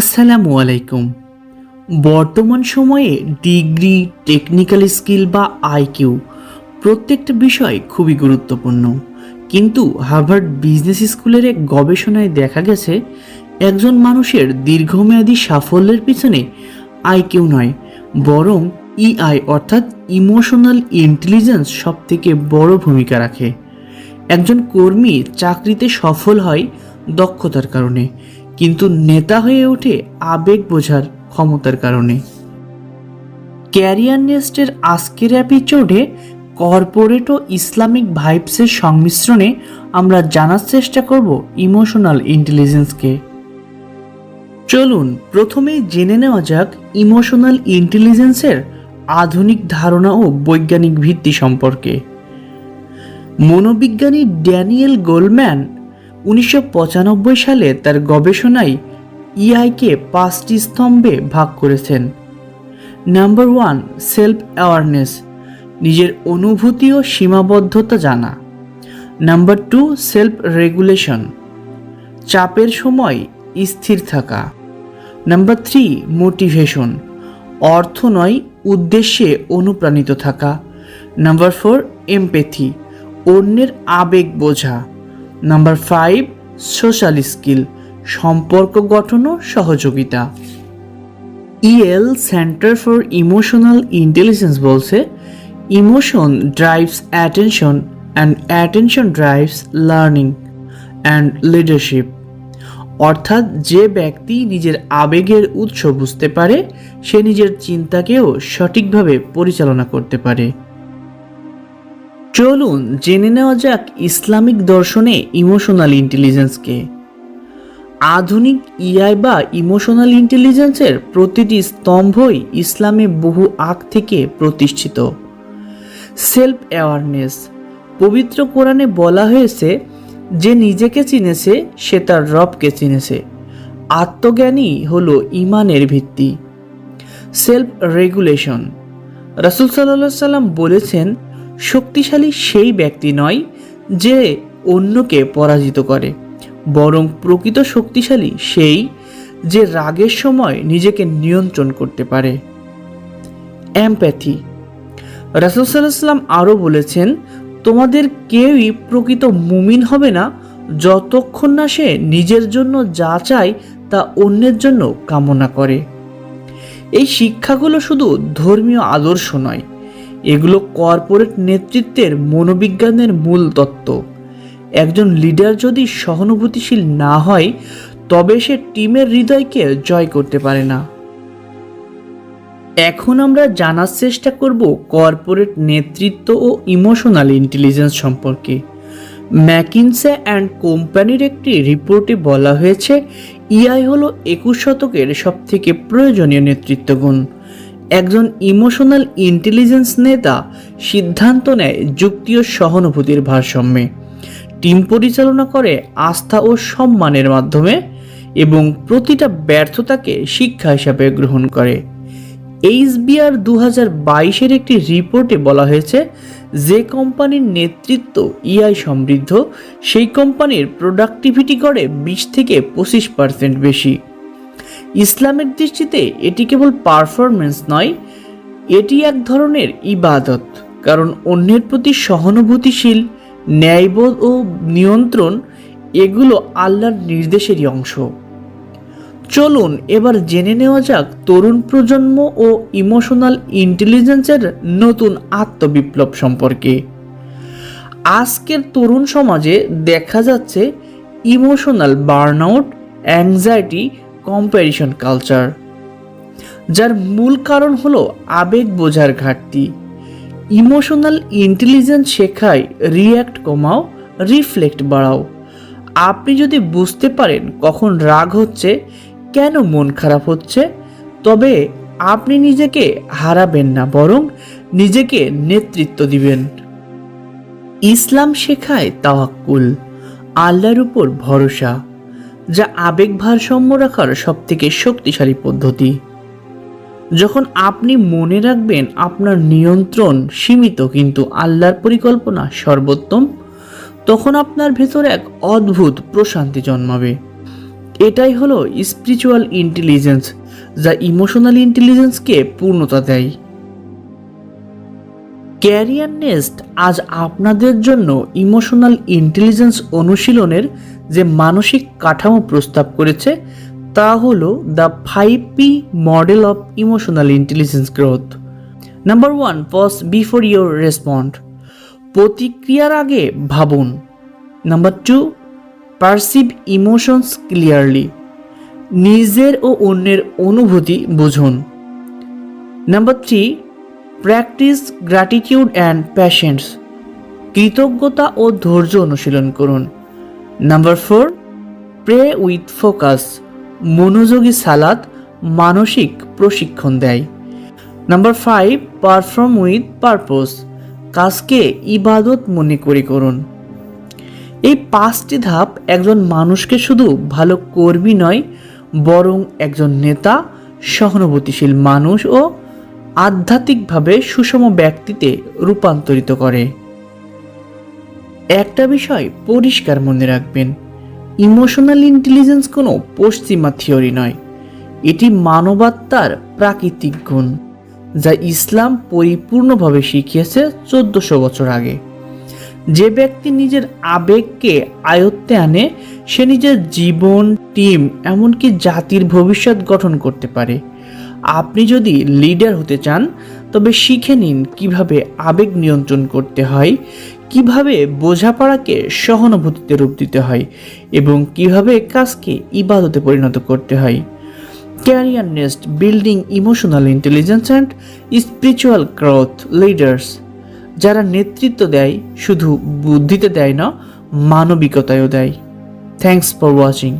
আসসালামু আলাইকুম। বর্তমান সময়ে ডিগ্রি, টেকনিক্যাল স্কিল বা আইকিউ প্রত্যেকটা বিষয় খুবই গুরুত্বপূর্ণ। কিন্তু হার্ভার্ড বিজনেস স্কুলের এক গবেষণায় দেখা গেছে, একজন মানুষের দীর্ঘমেয়াদী সাফল্যের পিছনে আইকিউ নয়, বরং ইআই অর্থাৎ ইমোশনাল ইন্টেলিজেন্স সবথেকে বড় ভূমিকা রাখে। একজন কর্মী চাকরিতে সফল হয় দক্ষতার কারণে কিন্তু নেতা হয়ে ওঠে আবেগ বোঝার ক্ষমতার কারণে। ক্যারিয়ার নেস্টের আজকের এপিসোডে কর্পোরেট ও ইসলামিক ভাইবসের সংমিশ্রণে আমরা জানার চেষ্টা করব ইমোশনাল ইন্টেলিজেন্সকে। চলুন প্রথমেই জেনে নেওয়া যাক ইমোশনাল ইন্টেলিজেন্সের আধুনিক ধারণা ও বৈজ্ঞানিক ভিত্তি সম্পর্কে। মনোবিজ্ঞানী ড্যানিয়েল গোলম্যান উনিশশো পঁচানব্বই সালে তার গবেষণায় ইআইকে পাঁচটি স্তম্ভে ভাগ করেছেন। নাম্বার ওয়ান সেলফ অ্যাওয়ারনেস নিজের অনুভূতি ও সীমাবদ্ধতা জানা। নাম্বার টু সেলফ রেগুলেশন চাপের সময় স্থির থাকা। নাম্বার থ্রি, মোটিভেশন, অর্থ নয়, উদ্দেশ্যে অনুপ্রাণিত থাকা। নাম্বার ফোর এমপেথি অন্যের আবেগ বোঝা। নাম্বার ফাইভ, সোশ্যাল স্কিল, সম্পর্ক গঠন ও সহযোগিতা। EL centre for emotional intelligence বলছে emotion drives attention and attention drives learning and leadership অর্থাৎ যে ব্যক্তি নিজের আবেগের উৎস বুঝতে পারে, সে নিজের চিন্তাকেও সঠিকভাবে পরিচালনা করতে পারে। চলুন জেনে নেওয়া যাক ইসলামিক দর্শনে ইমোশনাল ইন্টেলিজেন্সকে আধুনিক ইআই বা ইমোশনাল ইন্টেলিজেন্সের প্রতিটি স্তম্ভই ইসলামে বহু আগ থেকে প্রতিষ্ঠিত। সেলফ অ্যাওয়ারনেস পবিত্র কোরআনে বলা হয়েছে, যে নিজেকে চিনেছে, সে তার রবকে চিনেছে। আত্মজ্ঞানী হলো ইমানের ভিত্তি। সেলফ রেগুলেশন রাসুল সাল্লাহ সাল্লাম বলেছেন শক্তিশালী সেই ব্যক্তি নয় যে অন্যকে পরাজিত করে, বরং প্রকৃত শক্তিশালী সেই যে রাগের সময় নিজেকে নিয়ন্ত্রণ করতে পারে। এমপ্যাথি। রাসুল সাল্লাম আরও বলেছেন, তোমাদের কেউই প্রকৃত মুমিন হবে না যতক্ষণ না সে নিজের জন্য যা চায় তা অন্যের জন্য কামনা করে। এই শিক্ষাগুলো শুধু ধর্মীয় আদর্শ নয় এগুলো কর্পোরেট নেতৃত্বের মনোবিজ্ঞানের মূল তত্ত্ব। একজন লিডার যদি সহানুভূতিশীল না হয়, তবে সে টিমের হৃদয়কে জয় করতে পারে না। এখন আমরা জানার চেষ্টা করব কর্পোরেট নেতৃত্ব ও ইমোশনাল ইন্টেলিজেন্স সম্পর্কে। ম্যাকিনসে অ্যান্ড কোম্পানির একটি রিপোর্টে বলা হয়েছে ইআই হলো একুশ শতকের সবথেকে প্রয়োজনীয় নেতৃত্বগুণ। একজন ইমোশনাল ইন্টেলিজেন্স নেতা সিদ্ধান্ত নেয় যুক্তি ও সহানুভূতির ভারসাম্যে। টিম পরিচালনা করে আস্থা ও সম্মানের মাধ্যমে এবং প্রতিটা ব্যর্থতাকে শিক্ষা হিসাবে গ্রহণ করে। এইচবিআর দু হাজার বাইশের একটি রিপোর্টে বলা হয়েছে, যে কোম্পানির নেতৃত্ব ইআই সমৃদ্ধ, সেই কোম্পানির প্রোডাক্টিভিটি করে বিশ থেকে পঁচিশ পার্সেন্ট বেশি। ইসলামের দৃষ্টিতে এটি কেবল পারফরমেন্স নয়, এটি এক ধরনের ইবাদত। কারণ অন্যের প্রতি সহানুভূতিশীল, ন্যায়বোধ ও নিয়ন্ত্রণ এগুলো আল্লাহর নির্দেশেরই অংশ। চলুন এবার জেনে নেওয়া যাক তরুণ প্রজন্ম ও ইমোশনাল ইন্টেলিজেন্সের নতুন আত্মবিপ্লব সম্পর্কে। আজকের তরুণ সমাজে দেখা যাচ্ছে emotional burnout anxiety comparison culture যার মূল কারণ হলো আবেগ বোঝার ঘাটতি। ইমোশনাল ইন্টেলিজেন্স শেখায় রিয়্যাক্ট কমাও রিফ্লেক্ট বাড়াও। আপনি যদি বুঝতে পারেন কখন রাগ হচ্ছে, কেন মন খারাপ হচ্ছে, তবে আপনি নিজেকে হারাবেন না, বরং নিজেকে নেতৃত্ব দিবেন। ইসলাম শেখায় তাওয়াক্কুল, আল্লাহর উপর ভরসা। যা আবেগ ভারসাম্য রাখার সবথেকে শক্তিশালী পদ্ধতি। যখন আপনি মনে রাখবেন আপনার নিয়ন্ত্রণ সীমিত কিন্তু আল্লাহর পরিকল্পনা সর্বোত্তম, তখন আপনার ভেতরে এক অদ্ভুত প্রশান্তি জন্মাবে। এটাই হলো স্পিরিচুয়াল ইন্টেলিজেন্স যা ইমোশনাল ইন্টেলিজেন্সকে পূর্ণতা দেয়। ক্যারিয়ার নেস্ট আজ আপনাদের জন্য ইমোশনাল ইন্টেলিজেন্স অনুশীলনের যে মানসিক কাঠামো প্রস্তাব করেছে, তা হলো the five P model of emotional intelligence growth number one pause before your respond প্রতিক্রিয়ার আগে ভাবুন। Number two perceive emotions clearly নিজের ও অন্যের অনুভূতি বুঝুন। Number three practise gratitude and patience কৃতজ্ঞতা ও ধৈর্য অনুশীলন করুন। Number four pray with focus মনোযোগী সালাদ মানসিক প্রশিক্ষণ দেয়। Number five perform with purpose কাজকে ইবাদত মনে করে করুন। এই পাঁচটি ধাপ একজন মানুষকে শুধু ভালো কর্মী নয়, বরং একজন নেতা, সহানুভূতিশীল মানুষ ও আধ্যাত্মিকভাবে সুষম ব্যক্তিতে রূপান্তরিত করে। একটা বিষয় পরিষ্কার মনে রাখবেন ইমোশনাল ইন্টেলিজেন্স কোনো পশ্চিমা থিওরি নয়। এটি মানবাত্মার প্রাকৃতিক গুণ, যা ইসলাম পরিপূর্ণভাবে শিখিয়েছে চোদ্দশো বছর আগে। যে ব্যক্তি নিজের আবেগকে আয়ত্তে আনে, সে নিজের জীবন টিম এমনকি জাতির ভবিষ্যৎ গঠন করতে পারে। আপনি যদি লিডার হতে চান, তবে শিখে নিন কীভাবে আবেগ নিয়ন্ত্রণ করতে হয় কীভাবে বোঝাপড়াকে সহানুভূতিতে রূপ দিতে হয় এবং কীভাবে কাজকে ইবাদতে পরিণত করতে হয়? Career nest building emotional intelligence and spiritual growth leaders যারা নেতৃত্ব দেয়, শুধু বুদ্ধিতে দেয় না, মানবিকতায়ও দেয়। Thanks for watching